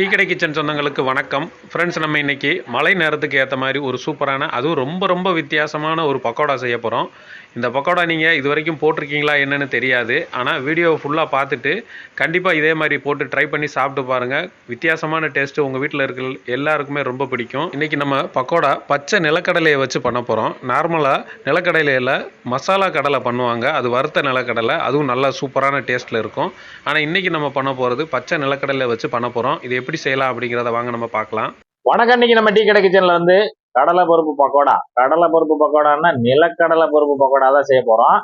Tea கடை kitchen சொந்தங்களுக்கு வணக்கம். ஃப்ரெண்ட்ஸ் நம்ம இன்றைக்கி மழை நேரத்துக்கு ஏற்ற மாதிரி ஒரு சூப்பரான அதுவும் ரொம்ப ரொம்ப வித்தியாசமான ஒரு பக்கோடா செய்ய போகிறோம் இந்த பக்கோடா நீங்கள் இது வரைக்கும் போட்டிருக்கீங்களா என்னன்னு தெரியாது. ஆனால் வீடியோவை ஃபுல்லாக பார்த்துட்டு கண்டிப்பாக இதே மாதிரி போட்டு ட்ரை பண்ணி சாப்பிட்டு பாருங்கள் வித்தியாசமான டேஸ்ட்டு உங்கள் வீட்டில் இருக்கிற எல்லாருக்குமே ரொம்ப பிடிக்கும். இன்றைக்கி நம்ம பக்கோடா பச்சை நிலக்கடலையை வச்சு பண்ண போகிறோம் நார்மலாக நிலக்கடலையில் மசாலா கடலை பண்ணுவாங்க. அது வறுத்த நிலக்கடலை அதுவும் நல்லா சூப்பரான டேஸ்ட்டில் இருக்கும். ஆனால் இன்றைக்கி நம்ம பண்ண போகிறது பச்சை நிலக்கடலை வச்சு பண்ண போகிறோம் இது எப்படி செய்யலாம் அப்படிங்கிறத வாங்க நம்ம பார்க்கலாம். வணக்கம் நம்ம டீ கடை கிச்சன்ல வந்து கடலை பருப்பு பக்கோடா. கடலை பருப்பு பக்கோடான்னா நிலக்கடலை பருப்பு பக்கோடா தான் செய்ய போறோம்.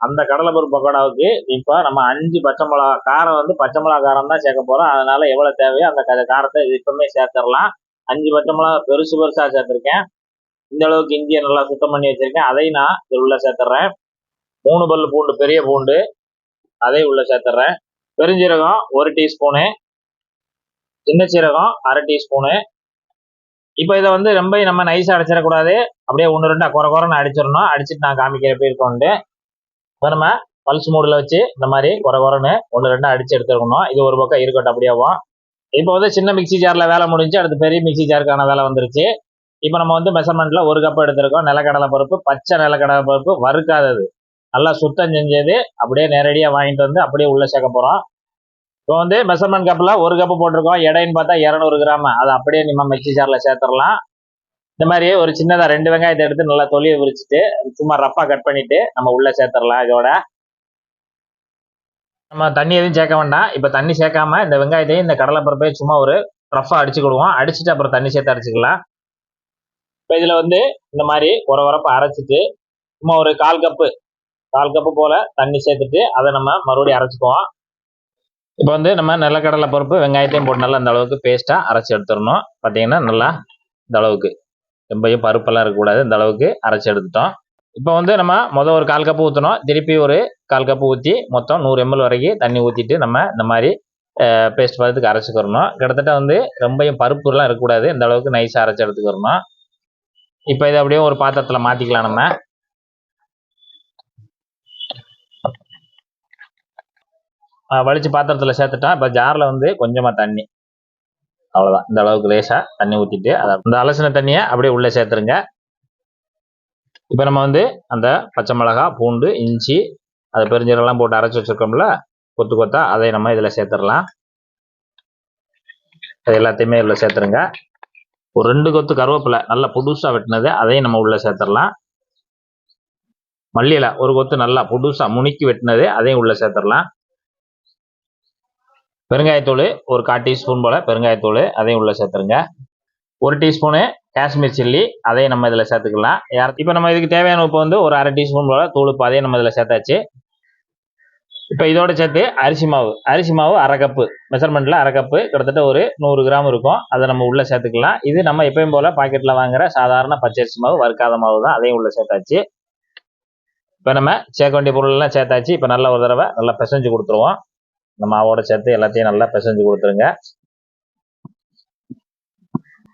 அந்த கடலை பருப்பு பக்கோடாவுக்கு இப்போ நம்ம அஞ்சு பச்சை மிளகா காரம் வந்து பச்சை மிளகா காரம் தான் சேர்க்க போறோம். அதனால எவ்வளவு தேவையோ அந்த காரத்தை இப்பவுமே சேர்த்துடலாம். அஞ்சு பச்சை மிளகா பெருசு பெருசா சேர்த்திருக்கேன். இந்த அளவுக்கு இஞ்சியை நல்லா சுத்தம் பண்ணி வச்சிருக்கேன். அதையும் நான் இது உள்ள சேர்த்துறேன். மூணு பல்லு பூண்டு பெரிய பூண்டு அதையும் உள்ள சேர்த்துறேன். பெருஞ்சீரகம் ஒரு டீஸ்பூனு சின்ன சீரகம்? அரை டீஸ்பூனு இப்போ இதை வந்து ரொம்ப நம்ம நைஸாக அடிச்சிடக்கூடாது. அப்படியே ஒன்று ரெண்டாக குறை குறைன்னு அடிச்சிடணும். அடிச்சுட்டு நான் காமிக்கிற எப்படி இருக்கோண்டு இப்போ நம்ம பல்ஸ் மூடில் வச்சு இந்த மாதிரி குறை குறைன்னு ஒன்று ரெண்டாக அடிச்சு எடுத்துருக்கணும். இது ஒரு பக்கம் இருக்கட்டும் அப்படியேவும் இப்போ வந்து சின்ன மிக்ஸி ஜாரில் வேலை முடிஞ்சு அடுத்து பெரிய மிக்ஸி ஜாருக்கான வேலை வந்துருச்சு. இப்போ நம்ம வந்து மெஷர்மெண்ட்டில் ஒரு கப் எடுத்திருக்கோம். நிலக்கடலை பருப்பு பச்சை நிலக்கடலை பருப்பு வறுக்காதது. நல்லா சுத்தம் செஞ்சது. அப்படியே நேரடியாக வாங்கிட்டு வந்து அப்படியே உள்ளே சேர்க்க போகிறோம் இப்போ வந்து மெஷர்மெண்ட் கப்பில் ஒரு கப்பு போட்டிருக்கோம். எடைன்னு பார்த்தா இரநூறு கிராம். அதை அப்படியே நம்ம மிக்ஸி ஜாரில் சேர்த்துடலாம். இந்த மாதிரி ஒரு சின்னதாக ரெண்டு வெங்காயத்தை எடுத்து நல்லா தொலியை விரிச்சிட்டு சும்மா ரஃப்பாக கட் பண்ணிவிட்டு நம்ம உள்ளே சேர்த்துடலாம் இதோட. நம்ம தண்ணி எதுவும் சேர்க்க வேண்டாம். இப்போ தண்ணி சேர்க்காம இந்த வெங்காயத்தையும் இந்த கடலைப்பருப்பையும் சும்மா ஒரு ரஃப்பாக அடிச்சுக்கிடுவோம் அடிச்சுட்டு அப்புறம் தண்ணி சேர்த்து அடிச்சுக்கலாம் இப்போ இதில் வந்து இந்த மாதிரி உர உரப்பை அரைச்சிட்டு சும்மா ஒரு கால் கப்பு கால் கப்பு போல் தண்ணி சேர்த்துட்டு அதை நம்ம மறுபடியும் அரைச்சிக்குவோம். இப்போ வந்து நம்ம நிலக்கடலை பருப்பு வெங்காயத்தையும் போட்டு நல்லா இந்த அளவுக்கு பேஸ்ட்டாக அரைச்சி எடுத்துடணும். பார்த்தீங்கன்னா நல்லா இந்த அளவுக்கு. ரொம்பையும் பருப்பெல்லாம் இருக்கக்கூடாது. இந்த அளவுக்கு அரைச்சி எடுத்துட்டோம். இப்போ வந்து நம்ம மொதல் ஒரு கால் கப்பு ஊற்றணும் திருப்பி ஒரு கால் கப்பு ஊற்றி மொத்தம் நூறு எம்எல் வரைக்கும் தண்ணி ஊற்றிட்டு நம்ம இந்த மாதிரி பேஸ்ட் பதத்துக்கு அரைச்சிக்கிறணும் கிட்டத்தட்ட வந்து ரொம்பையும் பருப்புலாம் இருக்கக்கூடாது. இந்த அளவுக்கு நைஸாக அரைச்சி எடுத்துக்கிறணும் இப்போ இதை அப்படியே ஒரு பாத்திரத்தில் மாற்றிக்கலாம் நம்ம. வலிச்சு பாத்திரத்தில் சேர்த்துட்டா இப்போ ஜாரில் வந்து கொஞ்சமாக தண்ணி. அவ்வளோதான் இந்த அளவுக்கு லேசாக தண்ணி ஊற்றிட்டு அதை இந்த அலசின தண்ணியை அப்படியே உள்ளே சேர்த்துருங்க. இப்போ நம்ம வந்து அந்த பச்சை மிளகா பூண்டு இஞ்சி அதை பெருஞ்சீரெல்லாம் போட்டு அரைச்சி வச்சிருக்கோம்ல கொத்து கொத்தா அதை நம்ம இதில் சேர்த்துடலாம். அது எல்லாத்தையுமே இதில் சேர்த்துருங்க. ஒரு ரெண்டு கொத்து கருவேப்பிலை நல்லா புதுசாக வெட்டினது அதையும் நம்ம உள்ளே சேர்த்துடலாம். மல்லியில் ஒரு கொத்து நல்லா புதுசாக முணுக்கி வெட்டினது அதையும் உள்ளே சேர்த்துடலாம். பெருங்காயத்தூள் ஒரு கால் டீஸ்பூன் போல் பெருங்காயத்தூள் அதையும் உள்ளே சேர்த்துருங்க. ஒரு டீஸ்பூனு காஷ்மீர் சில்லி அதையும் நம்ம இதில் சேர்த்துக்கலாம். யார் இப்போ நம்ம இதுக்கு தேவையான உப்பு வந்து ஒரு அரை டீஸ்பூன் போல் தூளுப்பு அதையும் நம்ம இதில் சேர்த்தாச்சு. இப்போ இதோட சேர்த்து அரிசி மாவு அரிசி மாவு அரை கப்பு மெஷர்மெண்ட்டில் அரை கப்பு கிட்டத்தட்ட ஒரு நூறு கிராம் இருக்கும். அதை நம்ம உள்ளே சேர்த்துக்கலாம். இது நம்ம எப்பயும் போல் பாக்கெட்டில் வாங்குற சாதாரண பச்சரிசி மாவு வறுக்காத மாவு தான். அதையும் உள்ளே சேர்த்தாச்சு. இப்போ நம்ம சேர்க்க வேண்டிய பொருளெல்லாம் சேர்த்தாச்சு. இப்போ நல்ல ஒரு தடவை நல்லா பிசைஞ்சு கொடுத்துருவோம். இந்த மாவோட சேர்த்து எல்லாத்தையும் நல்லா பிசைஞ்சு கொடுத்துருங்க.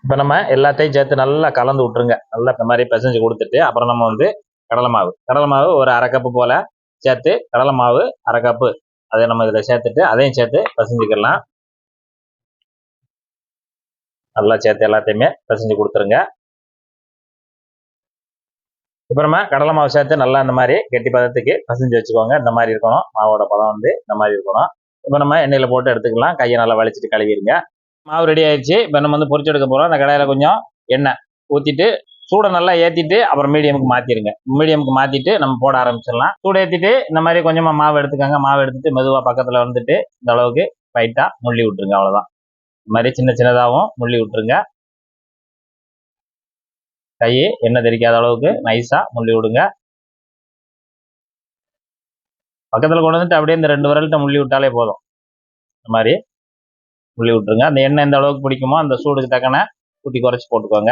இப்போ நம்ம எல்லாத்தையும் சேர்த்து நல்லா கலந்து விட்டுருங்க. நல்லா இந்த மாதிரி பிசைஞ்சு கொடுத்துட்டு அப்புறம் நம்ம வந்து கடலை மாவு. கடலை மாவு ஒரு அரை கப்பு போல் சேர்த்து கடலை மாவு அரை கப்பு அதை நம்ம இதில் சேர்த்துட்டு அதையும் சேர்த்து பிசைஞ்சுக்கலாம். நல்லா சேர்த்து எல்லாத்தையுமே பிசைஞ்சு கொடுத்துருங்க. இப்போ நம்ம கடலை மாவு சேர்த்து நல்லா இந்த மாதிரி கெட்டி பதத்துக்கு பசஞ்சு வச்சுக்கோங்க. இந்த மாதிரி இருக்கணும். மாவோட பதம் வந்து இந்த மாதிரி இருக்கணும். இப்போ நம்ம எண்ணெயில் போட்டு எடுத்துக்கலாம். கையை நல்லா வலிச்சிட்டு கழுவிடுங்க. மாவு ரெடி ஆயிடுச்சு. இப்போ நம்ம வந்து பொறிச்சு எடுக்க போகிறோம் அந்த கடையில் கொஞ்சம் எண்ணெய் ஊற்றிட்டு சூடை நல்லா ஏற்றிட்டு அப்புறம் மீடியமுக்கு மாற்றிடுங்க மீடியமுக்கு மாற்றிட்டு நம்ம போட ஆரம்பிச்சிடலாம். சூடு ஏற்றிட்டு இந்த மாதிரி கொஞ்சமாக மாவு எடுத்துக்கோங்க. மாவு எடுத்துட்டு மெதுவாக பக்கத்தில் வந்துட்டு இந்த அளவுக்கு ஃபைட்டாக முள்ளி விட்டுருங்க. அவ்வளோதான் இந்த மாதிரி சின்ன சின்னதாகவும் முள்ளி விட்டுருங்க. கையை எண்ணெய் தெரிக்காத அளவுக்கு நைஸாக முள்ளி விடுங்க. பக்கத்தில் கொண்டு வந்துட்டு அப்படியே இந்த ரெண்டு விரல்கிட்ட முள்ளி விட்டாலே போதும். இந்த மாதிரி முள்ளி விட்டுருங்க. அந்த எண்ணெய் எந்த அளவுக்கு பிடிக்குமோ அந்த சூடுக்கு தக்கன குட்டி குறைச்சி போட்டுக்கோங்க.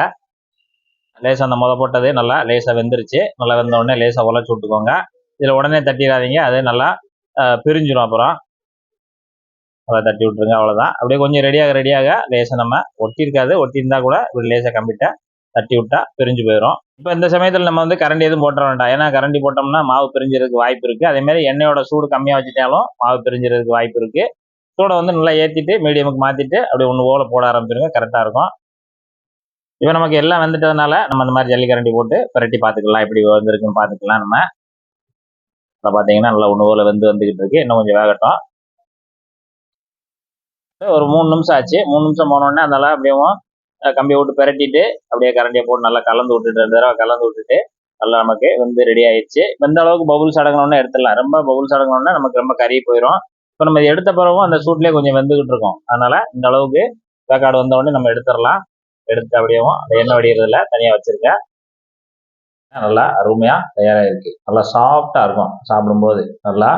லேசாக அந்த முத போட்டதே நல்லா லேசாக வெந்துருச்சு. நல்லா வெந்த உடனே லேசாக உழைச்சி விட்டுக்கோங்க. இதில் உடனே தட்டிடாதீங்க. அது நல்லா பிரிஞ்சிடும் அப்புறம். நல்லா தட்டி விட்டுருங்க. அவ்வளோதான் அப்படியே கொஞ்சம் ரெடியாக ரெடியாக லேசாக நம்ம ஒட்டியிருக்காது. ஒட்டியிருந்தா கூட இப்படி லேசாக கம்பிட்ட தட்டி விட்டா பிரிஞ்சு போயிடும் இப்போ இந்த சமயத்தில் நம்ம வந்து கரண்டி எதுவும் போட்டுற வேண்டாம். ஏன்னா கரண்டி போட்டோம்னா மாவு பிரிஞ்சிறதுக்கு வாய்ப்பு இருக்குது அதேமாதிரி எண்ணெயோட சூடு கம்மியாக வச்சுட்டாலும் மாவு பிரிஞ்சிறதுக்கு வாய்ப்பு இருக்குது சூடை வந்து நல்லா ஏற்றிட்டு மீடியமுக்கு மாற்றிட்டு அப்படியே ஒன்று ஓலை போட ஆரம்பிச்சிருங்க. கரெக்டாக இருக்கும். இப்போ நமக்கு எல்லாம் வந்துட்டதுனால நம்ம அந்த மாதிரி ஜல்லிக்கரண்டி போட்டு பிரட்டி பார்த்துக்கலாம். எப்படி வந்திருக்குன்னு பார்த்துக்கலாம் நம்ம. இப்போ பார்த்தீங்கன்னா நல்லா ஒன்று ஓலை வந்து வந்துக்கிட்டு இருக்கு. இன்னும் கொஞ்சம் வேகட்டும். ஒரு மூணு நிமிஷம் ஆச்சு. மூணு நிமிஷம் போனோடனே அதனால அப்படியே கம்பியை விட்டு பெரட்டிட்டு அப்படியே கரண்டியை போட்டு நல்லா கலந்து விட்டுட்டு ரெண்டு தடவை கலந்து விட்டுட்டு நல்லா நமக்கு வந்து ரெடி ஆயிடுச்சு. எந்த அளவுக்கு பவுல்ஸ் அடங்கணும்னு எடுத்துடலாம். ரொம்ப பவுல்ஸ் அடங்கணும்னா நமக்கு ரொம்ப கறி போயிடும் இப்போ நம்ம எடுத்த பிறகும் அந்த சூட்லேயே கொஞ்சம் வெந்துகிட்டு இருக்கும். அதனால இந்த அளவுக்கு வேக்காடு வந்த உடனே நம்ம எடுத்துடலாம். எடுத்து அப்படியேவும் அந்த எண்ணெய் வடிகிறதுல தனியாக வச்சிருக்கேன் நல்லா அருமையாக தயாராக இருக்கு நல்லா சாஃப்டாக இருக்கும் சாப்பிடும்போது. நல்லா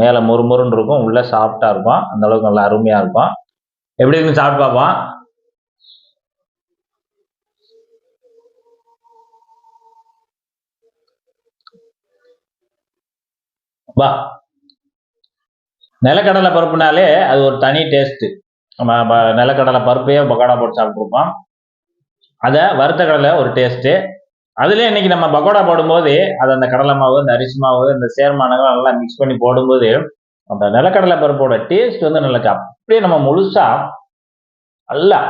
மேலே முறுமுறுன்னு இருக்கும். உள்ளே சாஃப்டாக இருக்கும். அந்த அளவுக்கு நல்லா அருமையாக இருக்கும். எப்படி இருக்குன்னு சாப்பிட்டு பார்ப்போம். வா. நிலக்கடலை பருப்புனாலே அது ஒரு தனி டேஸ்ட்டு நம்ம நிலக்கடலை பருப்பையே பக்கோடா போட்டு சாப்பிட்ருப்போம் அதை வறுத்த கடலை ஒரு டேஸ்ட்டு அதுலேயே இன்னைக்கு நம்ம பக்கோடா போடும்போது அது அந்த கடலை மாவு அந்த அரிசி மாவு இந்த சேர்மானங்கள் நல்லா மிக்ஸ் பண்ணி போடும்போது அந்த நிலக்கடலை பருப்போட டேஸ்ட் வந்து நல்லா அப்படியே நம்ம முழுசா நல்லா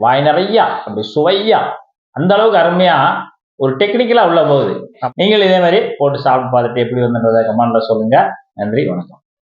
வாய் நிறையா அப்படி சுவையா அந்த அளவுக்கு அருமையா ஒரு டெக்னிக்கலா உள்ள போகுது. நீங்கள் இதே மாதிரி போட்டு சாப்பிட்டு பார்த்துட்டு எப்படி வந்துன்றதை கமெண்ட்ல சொல்லுங்க. நன்றி வணக்கம்.